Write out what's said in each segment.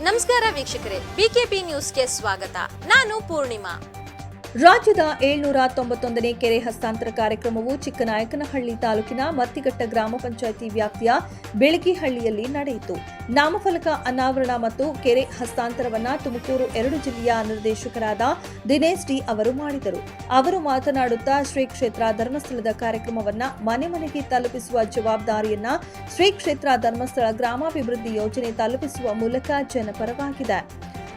ನಮಸ್ಕಾರ ವೀಕ್ಷಕರೇ ಬಿಕೆಪಿ ನ್ಯೂಸ್ಗೆ ಸ್ವಾಗತ. ನಾನು ಪೂರ್ಣಿಮಾ. ರಾಜ್ಯದ ಏಳ್ನೂರ ತೊಂಬತ್ತೊಂದನೇ ಕೆರೆ ಹಸ್ತಾಂತರ ಕಾರ್ಯಕ್ರಮವು ಚಿಕ್ಕನಾಯಕನಹಳ್ಳಿ ತಾಲೂಕಿನ ಮತ್ತಿಘಟ್ಟ ಗ್ರಾಮ ಪಂಚಾಯಿತಿ ವ್ಯಾಪ್ತಿಯ ಬೆಳಗಿಹಳ್ಳಿಯಲ್ಲಿ ನಡೆಯಿತು. ನಾಮಫಲಕ, ಅನಾವರಣ ಮತ್ತು ಕೆರೆ ಹಸ್ತಾಂತರವನ್ನು ತುಮಕೂರು ಎರಡು ಜಿಲ್ಲೆಯ ನಿರ್ದೇಶಕರಾದ ದಿನೇಶ್ ಡಿ ಅವರು ಮಾಡಿದರು. ಅವರು ಮಾತನಾಡುತ್ತಾ, ಶ್ರೀ ಕ್ಷೇತ್ರ ಧರ್ಮಸ್ಥಳದ ಕಾರ್ಯಕ್ರಮವನ್ನ ಮನೆ ಮನೆಗೆ ತಲುಪಿಸುವ ಜವಾಬ್ದಾರಿಯನ್ನ ಶ್ರೀ ಕ್ಷೇತ್ರ ಧರ್ಮಸ್ಥಳ ಗ್ರಾಮಾಭಿವೃದ್ಧಿ ಯೋಜನೆ ತಲುಪಿಸುವ ಮೂಲಕ ಜನಪರವಾಗಿದೆ.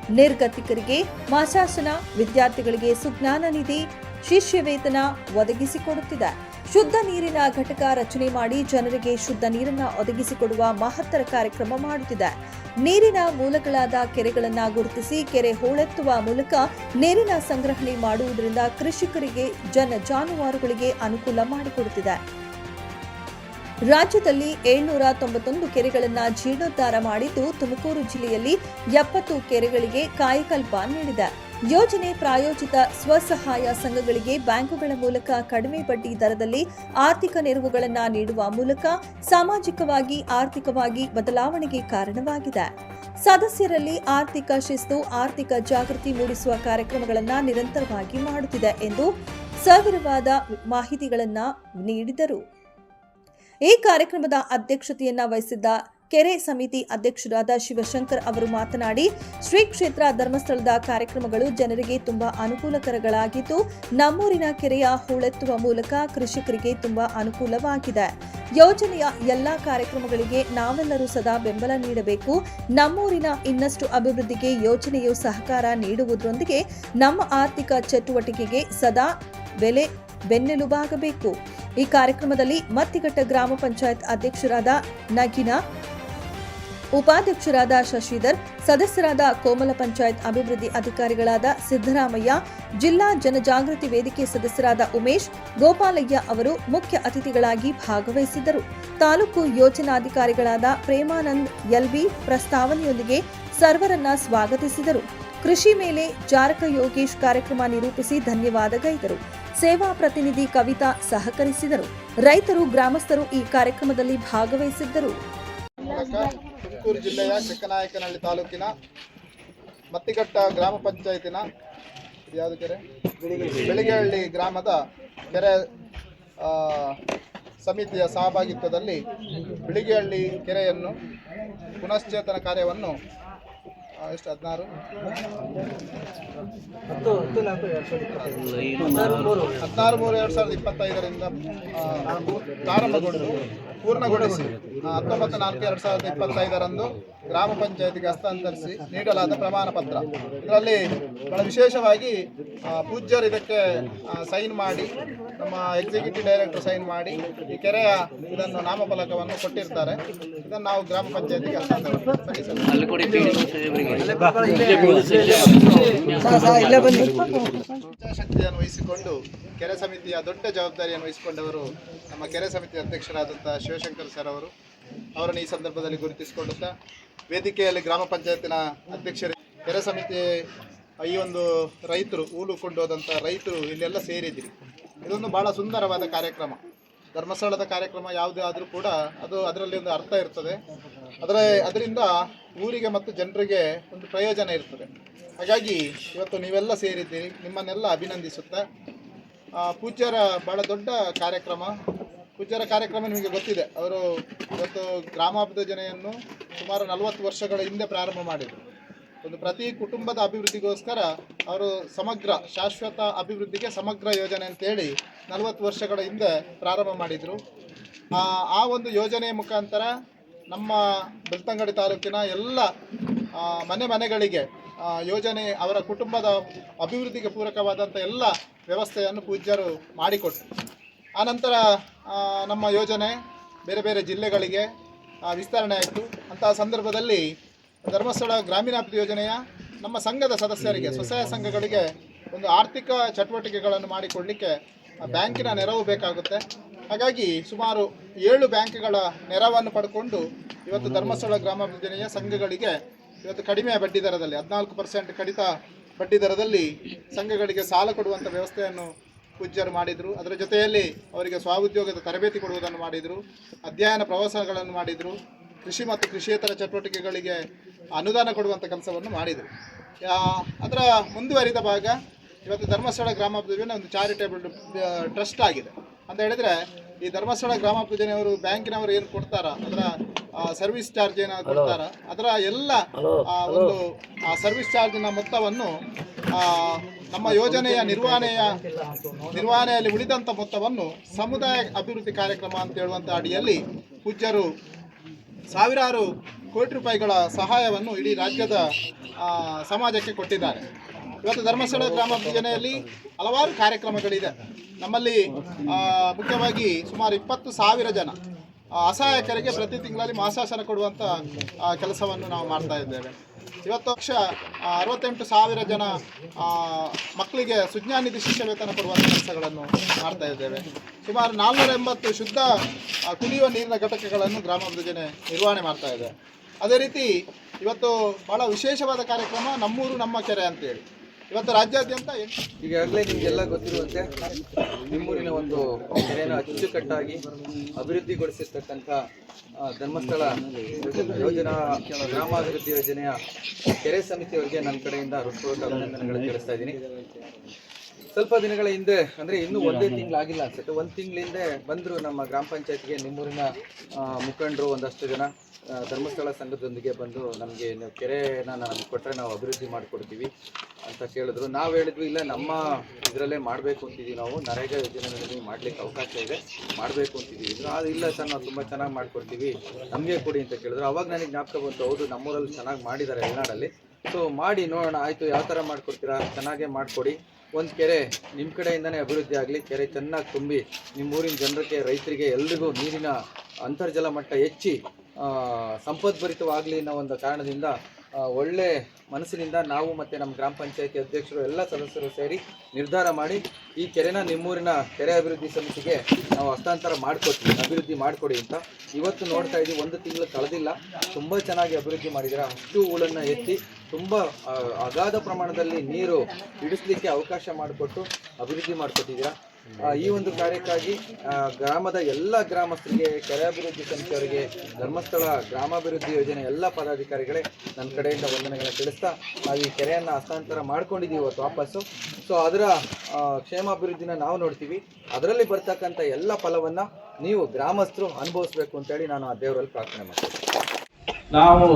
ನಿರ್ಗತಿಕರಿಗೆ ಮಾಸಾಸನ ವಿದ್ಯಾರ್ಥಿಗಳಿಗೆ ಸುಜ್ಞಾನ ನಿಧಿ, ಶಿಷ್ಯ ವೇತನ ಒದಗಿಸಿಕೊಡುತ್ತಿದೆ. ಶುದ್ಧ ನೀರಿನ ಘಟಕ ರಚನೆ ಮಾಡಿ ಜನರಿಗೆ ಶುದ್ಧ ನೀರನ್ನ ಒದಗಿಸಿಕೊಡುವ ಮಹತ್ತರ ಕಾರ್ಯಕ್ರಮ ಮಾಡುತ್ತಿದೆ. ನೀರಿನ ಮೂಲಗಳಾದ ಕೆರೆಗಳನ್ನು ಗುರುತಿಸಿ ಕೆರೆ ಹೋಳೆತ್ತುವ ಮೂಲಕ ನೀರಿನ ಸಂಗ್ರಹಣೆ ಮಾಡುವುದರಿಂದ ಕೃಷಿಕರಿಗೆ, ಜನ ಜಾನುವಾರುಗಳಿಗೆ ಅನುಕೂಲ ಮಾಡಿಕೊಡುತ್ತಿದೆ. ರಾಜ್ಯದಲ್ಲಿ ಏಳ್ನೂರ ತೊಂಬತ್ತೊಂದು ಕೆರೆಗಳನ್ನು ಜೀರ್ಣೋದ್ಧಾರ ಮಾಡಿದ್ದು ತುಮಕೂರು ಜಿಲ್ಲೆಯಲ್ಲಿ ಎಪ್ಪತ್ತು ಕೆರೆಗಳಿಗೆ ಕಾಯಕಲ್ಪ ನೀಡಿದೆ. ಯೋಜನೆ ಪ್ರಾಯೋಜಿತ ಸ್ವಸಹಾಯ ಸಂಘಗಳಿಗೆ ಬ್ಯಾಂಕುಗಳ ಮೂಲಕ ಕಡಿಮೆ ಬಡ್ಡಿ ದರದಲ್ಲಿ ಆರ್ಥಿಕ ನೆರವುಗಳನ್ನು ನೀಡುವ ಮೂಲಕ ಸಾಮಾಜಿಕವಾಗಿ, ಆರ್ಥಿಕವಾಗಿ ಬದಲಾವಣೆಗೆ ಕಾರಣವಾಗಿದೆ. ಸದಸ್ಯರಲ್ಲಿ ಆರ್ಥಿಕ ಶಿಸ್ತು, ಆರ್ಥಿಕ ಜಾಗೃತಿ ಮೂಡಿಸುವ ಕಾರ್ಯಕ್ರಮಗಳನ್ನು ನಿರಂತರವಾಗಿ ಮಾಡುತ್ತಿದೆ ಎಂದು ಸವಿರವಾದ ಮಾಹಿತಿಗಳನ್ನು ನೀಡಿದರು. ಈ ಕಾರ್ಯಕ್ರಮದ ಅಧ್ಯಕ್ಷತೆಯನ್ನ ವಹಿಸಿದ್ದ ಕೆರೆ ಸಮಿತಿ ಅಧ್ಯಕ್ಷರಾದ ಶಿವಶಂಕರ್ ಅವರು ಮಾತನಾಡಿ, ಶ್ರೀ ಕ್ಷೇತ್ರ ಧರ್ಮಸ್ಥಳದ ಕಾರ್ಯಕ್ರಮಗಳು ಜನರಿಗೆ ತುಂಬಾ ಅನುಕೂಲಕರಗಳಾಗಿದ್ದು, ನಮ್ಮೂರಿನ ಕೆರೆಯ ಹೂಳೆತ್ತುವ ಮೂಲಕ ಕೃಷಿಕರಿಗೆ ತುಂಬಾ ಅನುಕೂಲವಾಗಿದೆ. ಯೋಜನೆಯ ಎಲ್ಲಾ ಕಾರ್ಯಕ್ರಮಗಳಿಗೆ ನಾವೆಲ್ಲರೂ ಸದಾ ಬೆಂಬಲ ನೀಡಬೇಕು. ನಮ್ಮೂರಿನ ಇನ್ನಷ್ಟು ಅಭಿವೃದ್ಧಿಗೆ ಯೋಜನೆಯು ಸಹಕಾರ ನೀಡುವುದರೊಂದಿಗೆ ನಮ್ಮ ಆರ್ಥಿಕ ಚಟುವಟಿಕೆಗೆ ಸದಾ ಬೆಲೆ ಬೆನ್ನೆಲುಬಾಗಬೇಕು. ಈ ಕಾರ್ಯಕ್ರಮದಲ್ಲಿ ಮತ್ತಿಘಟ್ಟ ಗ್ರಾಮ ಪಂಚಾಯತ್ ಅಧ್ಯಕ್ಷರಾದ ನಗಿನಾ, ಉಪಾಧ್ಯಕ್ಷರಾದ ಶಶಿಧರ್, ಸದಸ್ಯರಾದ ಕೋಮಲ ಪಂಚಾಯತ್ ಅಭಿವೃದ್ಧಿ ಅಧಿಕಾರಿಗಳಾದ ಸಿದ್ದರಾಮಯ್ಯ, ಜಿಲ್ಲಾ ಜನಜಾಗೃತಿ ವೇದಿಕೆ ಸದಸ್ಯರಾದ ಉಮೇಶ್, ಗೋಪಾಲಯ್ಯ ಅವರು ಮುಖ್ಯ ಅತಿಥಿಗಳಾಗಿ ಭಾಗವಹಿಸಿದ್ದರು. ತಾಲೂಕು ಯೋಜನಾಧಿಕಾರಿಗಳಾದ ಪ್ರೇಮಾನಂದ್ ಎಲ್ಬಿ ಪ್ರಸ್ತಾವನೆಯೊಂದಿಗೆ ಸರ್ವರನ್ನ ಸ್ವಾಗತಿಸಿದರು. ಕೃಷಿ ಮೇಲೆ ಜಾರಕ ಯೋಗೇಶ್ ಕಾರ್ಯಕ್ರಮ ನಿರೂಪಿಸಿ ಧನ್ಯವಾದಗೈದರು ಸೇವಾ ಪ್ರತಿನಿಧಿ ಕವಿತಾ ಸಹಕರಿಸಿದರು. ರೈತರು, ಗ್ರಾಮಸ್ಥರು ಈ ಕಾರ್ಯಕ್ರಮದಲ್ಲಿ ಭಾಗವಹಿಸಿದ್ದರು. ತುಮಕೂರು ಜಿಲ್ಲೆಯ ಚಿಕ್ಕನಾಯಕನಹಳ್ಳಿ ತಾಲೂಕಿನ ಮತ್ತಿಘಟ್ಟ ಗ್ರಾಮ ಪಂಚಾಯತಿನ ಯಾವುದು ಕೆರೆ? ಬೆಳಿಗೆಹಳ್ಳಿ ಗ್ರಾಮದ ಕೆರೆ ಸಮಿತಿಯ ಸಹಭಾಗಿತ್ವದಲ್ಲಿ ಬೆಳಿಗ್ಗೆಹಳ್ಳಿ ಕೆರೆಯನ್ನು ಪುನಶ್ಚೇತನ ಕಾರ್ಯವನ್ನು ಎಷ್ಟು ಹದಿನಾರು. ಹದಿನಾರು ಮೂರು ಎರಡು ಸಾವಿರದ ಇಪ್ಪತ್ತೈದರಿಂದ ಪ್ರಾರಂಭಗೊಂಡು ಪೂರ್ಣಗೊಳಿಸಿ ಹತ್ತೊಂಬತ್ತು ನಾಲ್ಕು ಎರಡು ಸಾವಿರದ ಇಪ್ಪತ್ತೈದರಂದು ಗ್ರಾಮ ಪಂಚಾಯತಿಗೆ ಹಸ್ತಾಂತರಿಸಿ ನೀಡಲಾದ ಪ್ರಮಾಣ ಪತ್ರ. ಇದರಲ್ಲಿ ಬಹಳ ವಿಶೇಷವಾಗಿ ಪೂಜ್ಯರು ಇದಕ್ಕೆ ಸೈನ್ ಮಾಡಿ ನಮ್ಮ ಎಕ್ಸಿಕ್ಯೂಟಿವ್ ಡೈರೆಕ್ಟರ್ ಸೈನ್ ಮಾಡಿ ಈ ಕೆರೆಯ ಇದನ್ನು ನಾಮಫಲಕವನ್ನು ಕೊಟ್ಟಿರ್ತಾರೆ. ಇದನ್ನು ನಾವು ಗ್ರಾಮ ಪಂಚಾಯತಿಗೆ ಹಸ್ತಾಂತರ ಸಲ್ಲಿಸಬೇಕು ಶಕ್ತಿಯನ್ನು ವಹಿಸಿಕೊಂಡು ಕೆರೆ ಸಮಿತಿಯ ದೊಡ್ಡ ಜವಾಬ್ದಾರಿಯನ್ನು ವಹಿಸಿಕೊಂಡವರು ನಮ್ಮ ಕೆರೆ ಸಮಿತಿ ಅಧ್ಯಕ್ಷರಾದಂಥ ಶಿವಶಂಕರ್ ಸರ್ ಅವರು. ಅವರನ್ನು ಈ ಸಂದರ್ಭದಲ್ಲಿ ಗುರುತಿಸಿಕೊಳ್ಳುತ್ತಾ ವೇದಿಕೆಯಲ್ಲಿ ಗ್ರಾಮ ಪಂಚಾಯತಿನ ಅಧ್ಯಕ್ಷರು, ಕೆರೆ ಸಮಿತಿ ಈ ಒಂದು ರೈತರು, ಊಲು ಕೊಂಡು ಹೋದಂಥ ರೈತರು ಇಲ್ಲೆಲ್ಲ ಸೇರಿದ್ದೀರಿ ಇದೊಂದು ಬಹಳ ಸುಂದರವಾದ ಕಾರ್ಯಕ್ರಮ. ಧರ್ಮಸ್ಥಳದ ಕಾರ್ಯಕ್ರಮ ಯಾವುದೇ ಆದರೂ ಕೂಡ ಅದು ಅದರಲ್ಲಿ ಒಂದು ಅರ್ಥ ಇರ್ತದೆ. ಅದರ ಅದರಿಂದ ಊರಿಗೆ ಮತ್ತು ಜನರಿಗೆ ಒಂದು ಪ್ರಯೋಜನ ಇರ್ತದೆ. ಹಾಗಾಗಿ ಇವತ್ತು ನೀವೆಲ್ಲ ಸೇರಿದ್ದೀರಿ, ನಿಮ್ಮನ್ನೆಲ್ಲ ಅಭಿನಂದಿಸುತ್ತಾ ಪೂಜ್ಯರ ಬಹಳ ದೊಡ್ಡ ಕಾರ್ಯಕ್ರಮ. ಪೂಜ್ಯರ ಕಾರ್ಯಕ್ರಮ ನಿಮಗೆ ಗೊತ್ತಿದೆ. ಅವರು ಇವತ್ತು ಗ್ರಾಮಾಭಿಯೋಜನೆಯನ್ನು ಸುಮಾರು ನಲವತ್ತು ವರ್ಷಗಳ ಹಿಂದೆ ಪ್ರಾರಂಭ ಮಾಡಿದರು. ಒಂದು ಪ್ರತಿ ಕುಟುಂಬದ ಅಭಿವೃದ್ಧಿಗೋಸ್ಕರ ಅವರು ಸಮಗ್ರ, ಶಾಶ್ವತ ಅಭಿವೃದ್ಧಿಗೆ ಸಮಗ್ರ ಯೋಜನೆ ಅಂತೇಳಿ ನಲವತ್ತು ವರ್ಷಗಳ ಹಿಂದೆ ಪ್ರಾರಂಭ ಮಾಡಿದರು. ಆ ಒಂದು ಯೋಜನೆಯ ಮುಖಾಂತರ ನಮ್ಮ ಬೆಳ್ತಂಗಡಿ ತಾಲೂಕಿನ ಎಲ್ಲ ಮನೆ ಮನೆಗಳಿಗೆ ಯೋಜನೆ ಅವರ ಕುಟುಂಬದ ಅಭಿವೃದ್ಧಿಗೆ ಪೂರಕವಾದಂಥ ಎಲ್ಲ ವ್ಯವಸ್ಥೆಯನ್ನು ಪೂಜ್ಯರು ಮಾಡಿಕೊಟ್ಟರು ಆನಂತರ ನಮ್ಮ ಯೋಜನೆ ಬೇರೆ ಬೇರೆ ಜಿಲ್ಲೆಗಳಿಗೆ ವಿಸ್ತರಣೆ ಆಯಿತು. ಅಂತಹ ಸಂದರ್ಭದಲ್ಲಿ ಧರ್ಮಸ್ಥಳ ಗ್ರಾಮೀಣಾಭಿವೃದ್ಧಿ ಯೋಜನೆಯ ನಮ್ಮ ಸಂಘದ ಸದಸ್ಯರಿಗೆ, ಸ್ವಸಹಾಯ ಸಂಘಗಳಿಗೆ ಒಂದು ಆರ್ಥಿಕ ಚಟುವಟಿಕೆಗಳನ್ನು ಮಾಡಿಕೊಡಲಿಕ್ಕೆ ಬ್ಯಾಂಕಿನ ನೆರವು ಬೇಕಾಗುತ್ತೆ. ಹಾಗಾಗಿ ಸುಮಾರು ಏಳು ಬ್ಯಾಂಕ್ಗಳ ನೆರವನ್ನು ಪಡ್ಕೊಂಡು ಇವತ್ತು ಧರ್ಮಸ್ಥಳ ಯೋಜನೆಯ ಸಂಘಗಳಿಗೆ ಇವತ್ತು ಕಡಿಮೆ ಬಡ್ಡಿ ದರದಲ್ಲಿ, ಹದಿನಾಲ್ಕು ಪರ್ಸೆಂಟ್ ಕಡಿತ ಬಡ್ಡಿ ದರದಲ್ಲಿ ಸಂಘಗಳಿಗೆ ಸಾಲ ಕೊಡುವಂಥ ವ್ಯವಸ್ಥೆಯನ್ನು ಪೂಜ್ಯರು ಮಾಡಿದರು. ಅದರ ಜೊತೆಯಲ್ಲಿ ಅವರಿಗೆ ಸ್ವಉದ್ಯೋಗದ ತರಬೇತಿ ಕೊಡುವುದನ್ನು ಮಾಡಿದರು, ಅಧ್ಯಯನ ಪ್ರವಾಸಗಳನ್ನು ಮಾಡಿದರು, ಕೃಷಿ ಮತ್ತು ಕೃಷಿಯೇತರ ಚಟುವಟಿಕೆಗಳಿಗೆ ಅನುದಾನ ಕೊಡುವಂಥ ಕೆಲಸವನ್ನು ಮಾಡಿದರು. ಅದರ ಮುಂದುವರಿದ ಭಾಗ ಇವತ್ತು ಧರ್ಮಸ್ಥಳ ಗ್ರಾಮಾಭಿವೃದ್ಧಿನ ಒಂದು ಚಾರಿಟೇಬಲ್ ಟ್ರಸ್ಟ್ ಆಗಿದೆ. ಅಂತ ಹೇಳಿದ್ರೆ ಈ ಧರ್ಮಸ್ಥಳ ಗ್ರಾಮ ಗ್ರಾಮಾಭಿವೃದ್ಧಿನವರು ಬ್ಯಾಂಕಿನವರು ಏನು ಕೊಡ್ತಾರ? ಅದರ ಸರ್ವಿಸ್ ಚಾರ್ಜ್ ಏನಾದ್ರು ಕೊಡ್ತಾರ? ಅದರ ಎಲ್ಲ ಆ, ಒಂದು ಆ ಸರ್ವಿಸ್ ಚಾರ್ಜಿನ ಮೊತ್ತವನ್ನು ಆ, ನಮ್ಮ ಯೋಜನೆಯ ನಿರ್ವಹಣೆಯ ನಿರ್ವಹಣೆಯಲ್ಲಿ ಉಳಿದಂಥ ಮೊತ್ತವನ್ನು ಸಮುದಾಯ ಅಭಿವೃದ್ಧಿ ಕಾರ್ಯಕ್ರಮ ಅಂತ ಹೇಳುವಂಥ ಅಡಿಯಲ್ಲಿ ಪೂಜ್ಯರು ಸಾವಿರಾರು ಕೋಟಿ ರೂಪಾಯಿಗಳ ಸಹಾಯವನ್ನು ಇಡೀ ರಾಜ್ಯದ ಸಮಾಜಕ್ಕೆ ಕೊಟ್ಟಿದ್ದಾರೆ. ಇವತ್ತು ಧರ್ಮಸ್ಥಳ ಗ್ರಾಮ ಯೋಜನೆಯಲ್ಲಿ ಹಲವಾರು ಕಾರ್ಯಕ್ರಮಗಳಿದೆ. ನಮ್ಮಲ್ಲಿ ಮುಖ್ಯವಾಗಿ ಸುಮಾರು ಇಪ್ಪತ್ತು ಸಾವಿರ ಜನ ಅಸಹಾಯಕರಿಗೆ ಪ್ರತಿ ತಿಂಗಳಲ್ಲಿ ಮಾಸಾಶನ ಕೊಡುವಂಥ ಕೆಲಸವನ್ನು ನಾವು ಮಾಡ್ತಾ ಇದ್ದೇವೆ. ಇವತ್ತು ವರ್ಷ ಅರವತ್ತೆಂಟು ಸಾವಿರ ಜನ ಮಕ್ಕಳಿಗೆ ಮಕ್ಕಳಿಗೆ ಸುಜ್ಞಾನಿಧಿ ಶಿಷ್ಯ ವೇತನ ಕೊಡುವಂಥ ಕೆಲಸಗಳನ್ನು ಮಾಡ್ತಾ ಇದ್ದೇವೆ. ಸುಮಾರು ನಾಲ್ನೂರ ಎಂಬತ್ತು ಶುದ್ಧ ಕುಡಿಯುವ ನೀರಿನ ಘಟಕಗಳನ್ನು ಗ್ರಾಮಾಭಿವೃದ್ಧಿ ನಿರ್ವಹಣೆ ಮಾಡ್ತಾ ಇದೆ. ಅದೇ ರೀತಿ, ಇವತ್ತು ಬಹಳ ವಿಶೇಷವಾದ ಕಾರ್ಯಕ್ರಮ ನಮ್ಮೂರು ನಮ್ಮ ಕೆರೆ ಅಂತೇಳಿ. ಇವತ್ತು ರಾಜ್ಯಾದ್ಯಂತ ಈಗಾಗಲೇ ನಿಮಗೆಲ್ಲ ಗೊತ್ತಿರುವಂತೆ ನಿಮ್ಮೂರಿನ ಒಂದು ಕೆರೆಯನ್ನು ಅಚ್ಚುಕಟ್ಟಾಗಿ ಅಭಿವೃದ್ಧಿಗೊಳಿಸಿರ್ತಕ್ಕಂಥ ಧರ್ಮಸ್ಥಳ ಯೋಜನಾ ಗ್ರಾಮಾಭಿವೃದ್ಧಿ ಯೋಜನೆಯ ಕೆರೆ ಸಮಿತಿಯವರಿಗೆ ನನ್ನ ಕಡೆಯಿಂದ ಹೃತ್ಪೂರ್ವಕ ಅಭಿನಂದನೆಗಳನ್ನು ತಿಳಿಸ್ತಾ ಇದ್ದೀನಿ. ಸ್ವಲ್ಪ ದಿನಗಳ ಹಿಂದೆ ಅಂದ್ರೆ ಇನ್ನೂ ಒಂದೇ ತಿಂಗಳಾಗಿಲ್ಲ ಅನ್ಸುತ್ತೆ. ಒಂದ್ ತಿಂಗಳ ಹಿಂದೆ ಬಂದ್ರು ನಮ್ಮ ಗ್ರಾಮ ಪಂಚಾಯತ್ಗೆ ನಿಮ್ಮೂರಿನ ಮುಖಂಡರು ಒಂದಷ್ಟು ಜನ ಧರ್ಮಸ್ಥಳ ಸಂಘದೊಂದಿಗೆ ಬಂದು ನಮಗೆ ನೀವು ಕೆರೆನ ನಮ್ಗೆ ಕೊಟ್ಟರೆ ನಾವು ಅಭಿವೃದ್ಧಿ ಮಾಡಿಕೊಡ್ತೀವಿ ಅಂತ ಕೇಳಿದ್ರು. ನಾವು ಹೇಳಿದ್ವಿ ಇಲ್ಲ ನಮ್ಮ ಇದರಲ್ಲೇ ಮಾಡಬೇಕು ಅಂತಿದ್ದೀವಿ ನಾವು. ನರೇಗಾ ಯೋಜನೆಯಲ್ಲಿ ಮಾಡ್ಲಿಕ್ಕೆ ಅವಕಾಶ ಇದೆ ಮಾಡಬೇಕು ಅಂತಿದ್ದೀವಿ ಇದ್ರು ಅದು ಇಲ್ಲ ಸರ್ ನಾವು ತುಂಬ ಚೆನ್ನಾಗಿ ಮಾಡ್ಕೊಡ್ತೀವಿ ನಮಗೆ ಕೊಡಿ ಅಂತ ಕೇಳಿದ್ರು. ಅವಾಗ ನನಗೆ ಜ್ಞಾಪಕ ಬಂತು ಹೌದು ನಮ್ಮೂರಲ್ಲಿ ಚೆನ್ನಾಗಿ ಮಾಡಿದ್ದಾರೆ ಯಲ್ನಾಡಲ್ಲಿ ಸೊ ಮಾಡಿ ನೋಡೋಣ, ಆಯಿತು, ಯಾವ ಥರ ಮಾಡ್ಕೊಡ್ತೀರಾ ಚೆನ್ನಾಗೇ ಮಾಡಿಕೊಡಿ. ಒಂದು ಕೆರೆ ನಿಮ್ಮ ಕಡೆಯಿಂದನೇ ಅಭಿವೃದ್ಧಿ ಆಗಲಿ, ಕೆರೆ ಚೆನ್ನಾಗಿ ತುಂಬಿ ನಿಮ್ಮ ಊರಿನ ಜನರಿಗೆ, ರೈತರಿಗೆ ಎಲ್ರಿಗೂ ನೀರಿನ ಅಂತರ್ಜಲ ಮಟ್ಟ ಹೆಚ್ಚಿ ಸಂಪದ್ಭರಿತವಾಗಲಿ ಅನ್ನೋ ಒಂದು ಕಾರಣದಿಂದ ಒಳ್ಳೆ ಮನಸ್ಸಿನಿಂದ ನಾವು ಮತ್ತು ನಮ್ಮ ಗ್ರಾಮ ಪಂಚಾಯತಿ ಅಧ್ಯಕ್ಷರು ಎಲ್ಲ ಸದಸ್ಯರು ಸೇರಿ ನಿರ್ಧಾರ ಮಾಡಿ ಈ ಕೆರೆನ ನಿಮ್ಮೂರಿನ ಕೆರೆ ಅಭಿವೃದ್ಧಿ ಸಮಿತಿಗೆ ನಾವು ಹಸ್ತಾಂತರ ಮಾಡಿಕೊಡ್ತೀವಿ ಅಭಿವೃದ್ಧಿ ಮಾಡಿಕೊಡಿ ಅಂತ. ಇವತ್ತು ನೋಡ್ತಾ ಇದ್ದೀವಿ, ಒಂದು ತಿಂಗಳು ಕಳೆದಿಲ್ಲ. ತುಂಬ ಚೆನ್ನಾಗಿ ಅಭಿವೃದ್ಧಿ ಮಾಡಿದ್ದಾರೆ? ಅಷ್ಟು ಹೂಳನ್ನು ಎತ್ತಿ ತುಂಬ ಅಗಾಧ ಪ್ರಮಾಣದಲ್ಲಿ ನೀರು ಇಡಿಸ್ಲಿಕ್ಕೆ ಅವಕಾಶ ಮಾಡಿಕೊಟ್ಟು ಅಭಿವೃದ್ಧಿ ಮಾಡಿಕೊಟ್ಟಿದ್ದೀರಾ? ಈ ಒಂದು ಕಾರ್ಯಕ್ಕಾಗಿ ಗ್ರಾಮದ ಎಲ್ಲ ಗ್ರಾಮಸ್ಥರಿಗೆ, ಕೆರೆ ಅಭಿವೃದ್ಧಿ ಸಮಿತಿಯವರಿಗೆ ಧರ್ಮಸ್ಥಳ ಗ್ರಾಮಾಭಿವೃದ್ಧಿ ಯೋಜನೆ ಎಲ್ಲ ಪದಾಧಿಕಾರಿಗಳೇ ನನ್ನ ಕಡೆಯಿಂದ ವಂದನೆಗಳನ್ನ ತಿಳಿಸ್ತಾ, ನಾವು ಈ ಕೆರೆಯನ್ನು ಹಸ್ತಾಂತರ ಮಾಡ್ಕೊಂಡಿದ್ದೀವಿ ಇವತ್ತು ವಾಪಸ್ಸು. ಸೊ ಅದರ ಕ್ಷೇಮಾಭಿವೃದ್ಧಿನ ನಾವು ನೋಡ್ತೀವಿ. ಅದರಲ್ಲಿ ಬರ್ತಕ್ಕಂಥ ಎಲ್ಲ ಫಲವನ್ನು ನೀವು ಗ್ರಾಮಸ್ಥರು ಅನುಭವಿಸ್ಬೇಕು ಅಂತೇಳಿ ನಾನು ಆ ದೇವರಲ್ಲಿ ಪ್ರಾರ್ಥನೆ ಮಾಡ್ತೀನಿ. ನಾವು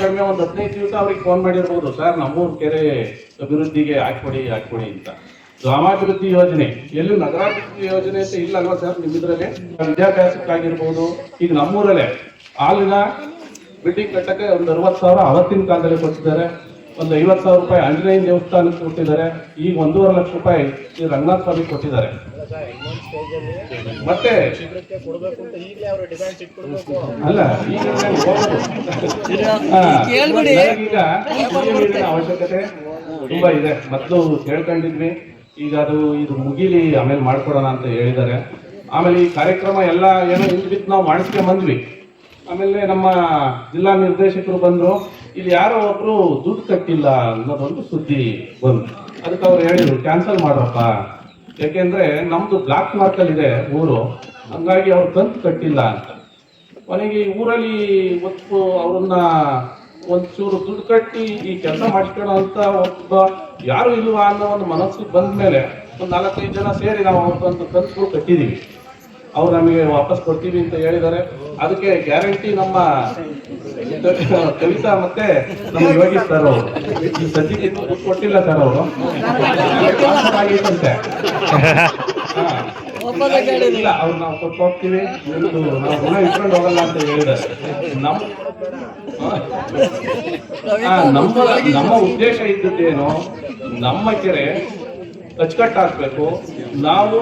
ಕಡಿಮೆ ಒಂದು ಹದಿನೈದು ದಿವಸ ಅವ್ರಿಗೆ ಫೋನ್ ಮಾಡಿರ್ಬೋದು. ಸರ್, ನಮ್ಮೂರು ಕೆರೆ ಅಭಿವೃದ್ಧಿಗೆ ಹಾಕ್ಕೊಡಿ ಹಾಕ್ಕೊಡಿ ಅಂತ. ಗ್ರಾಮಾಭಿವೃದ್ಧಿ ಯೋಜನೆ. ಎಲ್ಲೂ ನಗರಾಭಿವೃದ್ಧಿ ಯೋಜನೆ ಅಂತ ಇಲ್ಲ ಅಲ್ವಾ ಸರ್ ನಿಮ್ಮಿದ್ರಲ್ಲಿ? ವಿದ್ಯಾಭ್ಯಾಸಕ್ಕಾಗಿರ್ಬೋದು ಈಗ ನಮ್ಮೂರಲ್ಲೇ. ಹಾಲಿನ ಬಿಲ್ಡಿಂಗ್ ಕಟ್ಟಕ್ಕೆ ಒಂದು ಅರವತ್ತು ಸಾವಿರ ಅವತ್ತಿನ ಕಾಲದಲ್ಲಿ ಕೊಟ್ಟಿದ್ದಾರೆ. ಒಂದು ಐವತ್ತು ಸಾವಿರ ರೂಪಾಯಿ ಆಂಜನೇಯ ದೇವಸ್ಥಾನಕ್ಕೆ ಕೊಟ್ಟಿದ್ದಾರೆ. ಈಗ ಒಂದೂವರೆ ಲಕ್ಷ ರೂಪಾಯಿ ಶ್ರೀ ರಂಗನಾಥ ಸ್ವಾಮಿ ಕೊಟ್ಟಿದ್ದಾರೆ. ಮತ್ತೆ ಅಲ್ಲ ಈಗ ಅವಶ್ಯಕತೆ ತುಂಬಾ ಇದೆ. ಮೊದಲು ಕೇಳ್ಕೊಂಡಿದ್ವಿ. ಈಗ ಅದು ಇದು ಮುಗಿಲಿ, ಆಮೇಲೆ ಮಾಡ್ಕೊಡೋಣ ಅಂತ ಹೇಳಿದ್ದಾರೆ. ಆಮೇಲೆ ಈ ಕಾರ್ಯಕ್ರಮ ಎಲ್ಲ ಏನೋ ಇಂದ್ಬಿಟ್ಟು ನಾವು ಮಾಡಿಸ್ಕೊಂಡು ಬಂದ್ವಿ. ಆಮೇಲೆ ನಮ್ಮ ಜಿಲ್ಲಾ ನಿರ್ದೇಶಕರು ಬಂದ್ರು, ಇಲ್ಲಿ ಯಾರೋ ಒಬ್ರು ದುಡ್ಡು ಕಟ್ಟಿಲ್ಲ ಅನ್ನೋದೊಂದು ಸುದ್ದಿ ಬಂತು. ಅದಕ್ಕೆ ಅವ್ರು ಹೇಳಿದ್ರು, ಕ್ಯಾನ್ಸಲ್ ಮಾಡ್ರಪ್ಪ. ಯಾಕೆಂದ್ರೆ ನಮ್ದು ಬ್ಲಾಕ್ ಮಾರ್ಕಲ್ ಇದೆ ಊರು, ಹಂಗಾಗಿ ಅವ್ರು ಕಂತು ಕಟ್ಟಿಲ್ಲ ಅಂತ. ಕೊನೆಗೆ ಊರಲ್ಲಿ ಒತ್ತು ಅವ್ರನ್ನ ಒಂಚೂರು ದುಡ್ಡು ಕಟ್ಟಿ ಈ ಕೆಲಸ ಮಾಡಿಸ್ಕೊಳ್ಳೋ ಅಂತ ಒಬ್ಬ ಯಾರು ಇಲ್ವಾ ಅನ್ನೋ ಒಂದು ಮನಸ್ಸಿಗೆ ಬಂದ ಮೇಲೆ ಒಂದು ನಾಲ್ಕೈದು ಜನ ಸೇರಿ ನಾವು ಅವ್ರದ್ದೊಂದು ಕಂತುಗಳು ಕಟ್ಟಿದೀವಿ. ಅವ್ರು ನಮಗೆ ವಾಪಸ್ ಕೊಡ್ತೀವಿ ಅಂತ ಹೇಳಿದ್ದಾರೆ. ಅದಕ್ಕೆ ಗ್ಯಾರಂಟಿ ನಮ್ಮ ಕವಿತಾ ಮತ್ತೆ ನಮ್ಮ ಯೋಗಿ ಸರ್ ಅವರು. ಈ ಸದ್ಯಕ್ಕೆ ಕೊಟ್ಟಿಲ್ಲ ಸರ್ ಅವರು. ಇಲ್ಲ ಅವ್ರು ನಾವು ಕೊಟ್ಟು ಹೋಗ್ತೀವಿ. ನಾವು ಇಟ್ಕೊಂಡು ಹೋಗಲ್ಲ ಅಂತ ಹೇಳಿದ್ದಾರೆ. ನಮ್ಮ ನಮ್ಮ ನಮ್ಮ ಉದ್ದೇಶ ಇದ್ದದ್ದೇನು ನಮ್ಮ ಕೆರೆ ಅಚ್ಚುಕಟ್ಟಾಗಬೇಕು ಹಾಕ್ಬೇಕು. ನಾವು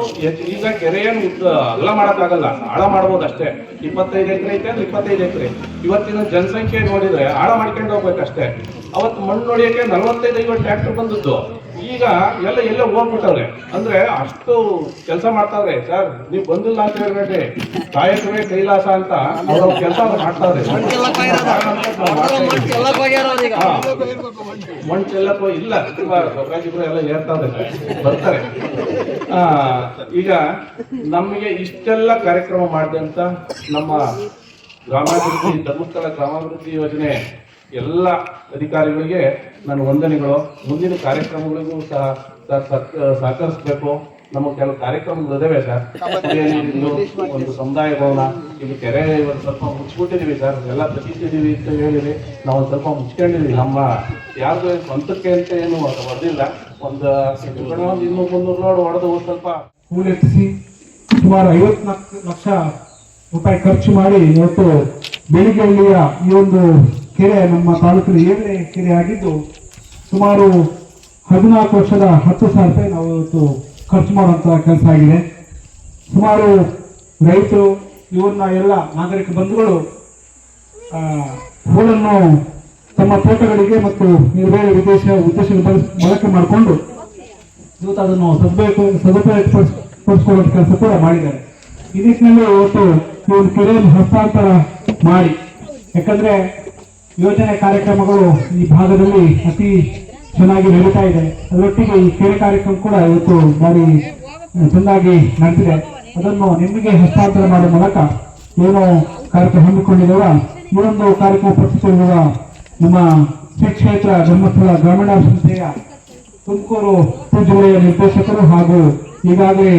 ಈಗ ಕೆರೆಯನ್ನು ಉದ್ದ ಅಗಲ ಮಾಡೋಕ್ಕಾಗಲ್ಲ. ಆಳ ಮಾಡ್ಬೋದು ಅಷ್ಟೇ. ಇಪ್ಪತ್ತೈದು ಎಕರೆ ಐತೆ ಅಂದ್ರೆ ಇಪ್ಪತ್ತೈದು ಎಕರೆ. ಇವತ್ತಿನ ಜನಸಂಖ್ಯೆ ನೋಡಿದ್ರೆ ಆಳ ಮಾಡ್ಕೊಂಡು ಹೋಗ್ಬೇಕಷ್ಟೇ ಅವತ್ತು ಮಣ್ಣು ನೋಡಿಯಕ್ಕೆ ನಲವತ್ತೈದು ಐವತ್ತು ಟ್ರ್ಯಾಕ್ಟರ್ ಬಂದದ್ದು. ಈಗ ಎಲ್ಲ ಎಲ್ಲ ಹೋಗ್ಬಿಟ್ಟವ್ರೆ ಅಂದ್ರೆ ಅಷ್ಟು ಕೆಲಸ ಮಾಡ್ತಾವ್ರೆ ಸರ್, ನೀವು ಬಂದಿಲ್ಲ ಅಂತ ಹೇಳ್ಬೇಡ್ರಿ ಕಾಯಕವೇ ಕೈಲಾಸ ಅಂತ ಅವ್ರ ಕೆಲಸ ಮಾಡ್ತಾವ್ರೆ ಹಾ. ಮಣ್ಣು ಚೆಲ್ಲಕ್ಕೋ ಇಲ್ಲ ತುಂಬಾ ಗಿಬ್ಬರ ಎಲ್ಲ ಹೇಳ್ತಾವ್ರೆ. ಬರ್ತಾರೆ ಈಗ ನಮಗೆ ಇಷ್ಟೆಲ್ಲ ಕಾರ್ಯಕ್ರಮ ಮಾಡಿದಂತ ನಮ್ಮ ಗ್ರಾಮಾಭಿವೃದ್ಧಿ, ಧರ್ಮಸ್ಥಳ ಗ್ರಾಮಾಭಿವೃದ್ಧಿ ಯೋಜನೆ ಎಲ್ಲ ಅಧಿಕಾರಿಗಳಿಗೆ ನಾನು ವಂದನೆಗಳು. ಮುಂದಿನ ಕಾರ್ಯಕ್ರಮಗಳಿಗೂ ಸಹ ಸಹಕರಿಸಬೇಕು ಸಹ- ನಮ್ಮ ಕೆಲವು ಕಾರ್ಯಕ್ರಮಗಳು ಇದಾವೆ ಸರ್. ಒಂದು ಸಮುದಾಯ ಭವನ, ಇಲ್ಲಿ ಕೆರೆ ಒಂದು ಸ್ವಲ್ಪ ಮುಚ್ಚಿಬಿಟ್ಟಿದೀವಿ ಸರ್. ಎಲ್ಲ ತೆಗಿತಿದೀವಿ ಅಂತ ಹೇಳಿದ್ವಿ ನಾವು ಸ್ವಲ್ಪ ಮುಚ್ಕೊಂಡಿದೀವಿ ನಮ್ಮ ಯಾರ್ದು ಸ್ವಂತಕ್ಕೆ ಅಂತ ಏನು ಅದು ಹೊಡೆದಿಲ್ಲ ಒಂದು ಒಂದು ಇನ್ನೂರು ಮುನ್ನೂರು ಲೋಡ್ ಹೊಡೆದು ಸ್ವಲ್ಪ ಹೂಳೆತ್ತಿಸಿ ಸುಮಾರು ಐವತ್ನಾಲ್ಕು ಲಕ್ಷ ರೂಪಾಯಿ ಖರ್ಚು ಮಾಡಿ ಇವತ್ತು ಬೆಳಿಗ್ಗೆ ಈ ಒಂದು ಕೆರೆ ನಮ್ಮ ತಾಲೂಕಿನ ಏಳನೇ ಕೆರೆ ಆಗಿದ್ದು ಸುಮಾರು ಹದಿನಾಲ್ಕು ವರ್ಷದ ಹತ್ತು ಸಾವಿರ ರೂಪಾಯಿ ನಾವು ಇವತ್ತು ಖರ್ಚು ಮಾಡುವಂಥ ಕೆಲಸ ಆಗಿದೆ. ಸುಮಾರು ರೈತರು, ಇವನ್ನ ಎಲ್ಲ ನಾಗರಿಕ ಬಂಧುಗಳು ಹೂಳನ್ನು ತಮ್ಮ ತೋಟಗಳಿಗೆ ಮತ್ತು ಬೇರೆ ವಿದೇಶ ಬಳಸ್- ಬಳಕೆ ಮಾಡಿಕೊಂಡು ಇವತ್ತು ಅದನ್ನು ಸದುಪಯೋಗ ಸದುಪಯೋಗಪಡಿಸ್ಕೊಳ್ಳುವಂಥ ಪಡಿಸ್ಕೊಳ್ಳೋ ಕೆಲಸ ಕೂಡ ಮಾಡಿದ್ದಾರೆ. ಈ ನಿಟ್ಟಿನಲ್ಲಿ ಇವತ್ತು ಒಂದು ಕೆರೆಯನ್ನು ಹಸ್ತಾಂತರ ಮಾಡಿ. ಯಾಕಂದ್ರೆ ಯೋಜನೆ ಕಾರ್ಯಕ್ರಮಗಳು ಈ ಭಾಗದಲ್ಲಿ ಅತಿ ಚೆನ್ನಾಗಿ ನಡೀತಾ ಇದೆ. ಅದರೊಟ್ಟಿಗೆ ಈ ಕೆರೆ ಕಾರ್ಯಕ್ರಮ ಕೂಡ ಇವತ್ತು ಭಾರಿ ಚೆನ್ನಾಗಿ ನಡೆದಿದೆ. ಅದನ್ನು ನಿಮಗೆ ಹಸ್ತಾಂತರ ಮಾಡುವ ಮೂಲಕ ಏನು ಕಾರ್ಯಕ್ರಮ ಹಮ್ಮಿಕೊಂಡಿದ್ದೇವ ಈ ಕಾರ್ಯಕ್ರಮ ಪ್ರಸ್ತುತ ನಮ್ಮ ಶ್ರೀ ಕ್ಷೇತ್ರ ಧರ್ಮಸ್ಥಳ ಗ್ರಾಮೀಣ ಸಂಸ್ಥೆಯ ತುಮಕೂರು ಜಿಲ್ಲೆಯ ನಿರ್ದೇಶಕರು ಹಾಗೂ ಈಗಾಗಲೇ